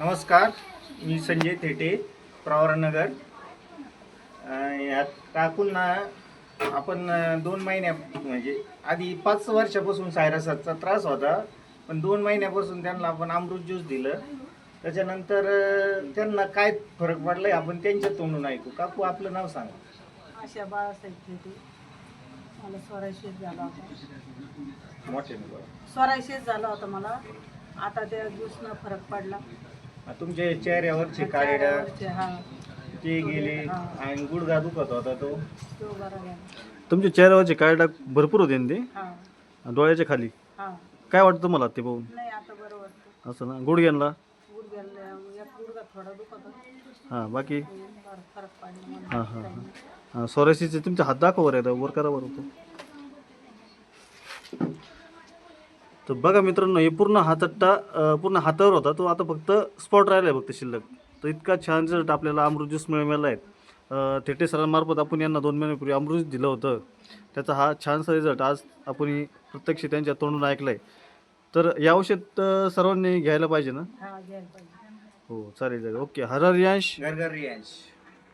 नमस्कार मी संजय थेटे प्रवरानगर यात काकूंना आपण दोन महिन्या म्हणजे आधी पाच वर्षापासून सायरसाचा त्रास होता पण दोन महिन्यापासून त्यांना आपण अमृत ज्यूस दिलं. त्याच्यानंतर त्यांना काय फरक पडलाय आपण त्यांच्या तोंडून ऐकू. काकू आपलं नाव सांगा. अशा बाळासाहेब खेटे मला स्वराशेच झाला होता. मोठे स्वराशेच झाला होता मला. आता त्या ज्यूसनं फरक पडला. तुमच्या चेहऱ्यावरचे काळे डाग. चेहऱ्यावरचे, हा. ते गेले हा. आणि गुडघा दुखत होता तो. तो बरा झाला तुमच्या चेहऱ्यावरचे काळे डाग भरपूर होते ना हा. ते डोळ्याच्या खाली? हा. काय वाटतं तुम्हाला ते पाहून? नाही आता बरं वाटतं. असं ना? गुडघ्यांना गुडघ्याला एक गुडघा थोडा दुखत होता. हां बाकी? बरं फरक पडला हां मला हां हां. हां सोराशीचे तुमचे हात दाखव वर एकदा वर करा बरं तो. तर बघा मित्रांनो हे पूर्ण हातट्टा पूर्ण हातावर होता. तो आता फक्त स्पॉट राहिला आहे फक्त शिल्लक. तर इतका छान रिझल्ट आपल्याला अमृत ज्यूस मिळालेला आहे. थेटे सरांमार्फत आपण यांना दोन महिन्यापूर्वी अमृत ज्यूस दिलं होतं. त्याचा हा छानसा रिझल्ट आज आपण ही प्रत्यक्ष त्यांच्या तोंडून ऐकला आहे तर या औषध सर्वांनी घ्यायला पाहिजे ना? हा घ्यायला पाहिजे. हो चालेल चालेल. ओके. हर